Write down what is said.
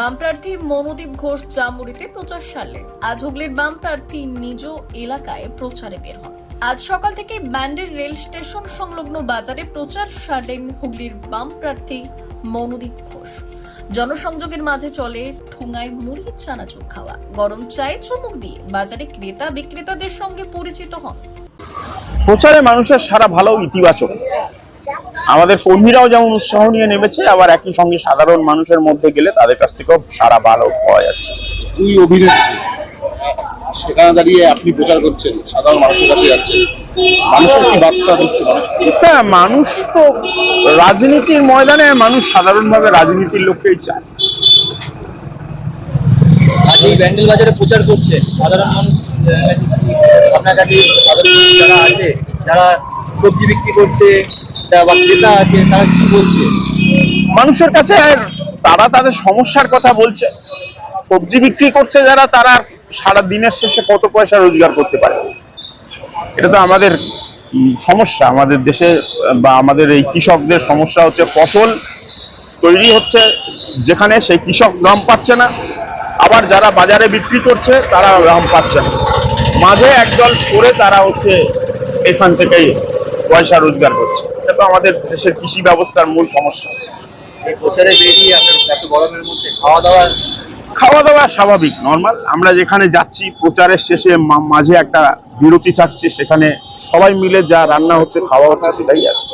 বাম প্রার্থী মনোদীপ ঘোষ জামুড়িতে প্রচার সারলেন। আজ হুগলির বাম প্রার্থী নিজ এলাকায় প্রচারে বের হন। আজ সকাল থেকে ব্যান্ডের রেল স্টেশন সংলগ্ন বাজারে প্রচার সারলেন হুগলির বাম প্রার্থী মনোদীপ ঘোষ। জনসংযোগের মাঝে চলে ঠোঙায় মুড়ি, চানাচুর খাওয়া। গরম চায়ে চুমুক দিয়ে বাজারে ক্রেতা বিক্রেতাদের সঙ্গে পরিচিত হন। প্রচারে মানুষের সারা ভালো ইতিবাচক। আমাদের কর্মীরাও যেমন উৎসাহ নিয়ে নেমেছে আবার একই সঙ্গে সাধারণ মানুষের মধ্যে গেলে তাদের কাছ থেকেও সারা ভালো পাওয়া যাচ্ছে। দুই অভিনেত্রী সেখানে দাঁড়িয়ে আপনি প্রচার করছেন সাধারণ মানুষের কাছে যাচ্ছেন। মানুষের কি বার্তা দিচ্ছে? মানুষ হ্যাঁ মানুষ তো রাজনীতির ময়দানে মানুষ সাধারণভাবে রাজনীতির লোককেই চায়। আজ এই ব্যান্ডেল বাজারে প্রচার করছে সাধারণ মানুষ আপনার কাছে সাধারণ মানুষ যারা আছে যারা সবজি বিক্রি করছে মানুষের কাছে তারা তাদের সমস্যার কথা বলছে। সবজি বিক্রি করছে যারা, তারা সারা দিনের শেষে কত পয়সা রোজগার করতে পারে? এটা তো আমাদের সমস্যা। আমাদের দেশে, বা আমাদের এই কৃষকদের সমস্যা হচ্ছে ফসল তৈরি হচ্ছে যেখানে সেই কৃষক দাম পাচ্ছে না। আবার যারা বাজারে বিক্রি করছে, তারা দাম পাচ্ছে না। মাঝে একদল করে তারা হচ্ছে এখান থেকেই পয়সা রোজগার করছে এটা তো আমাদের দেশের কৃষি ব্যবস্থার মূল সমস্যা। এই প্রচারে বেরিয়ে আপনার এত গরমের মধ্যে খাওয়া দাওয়া খাওয়া দাওয়া স্বাভাবিক নর্মাল আমরা যেখানে যাচ্ছি প্রচারের শেষে মাঝে একটা বিরতি থাকছে সেখানে সবাই মিলে যা রান্না হচ্ছে খাওয়া হচ্ছে সেটাই আছে।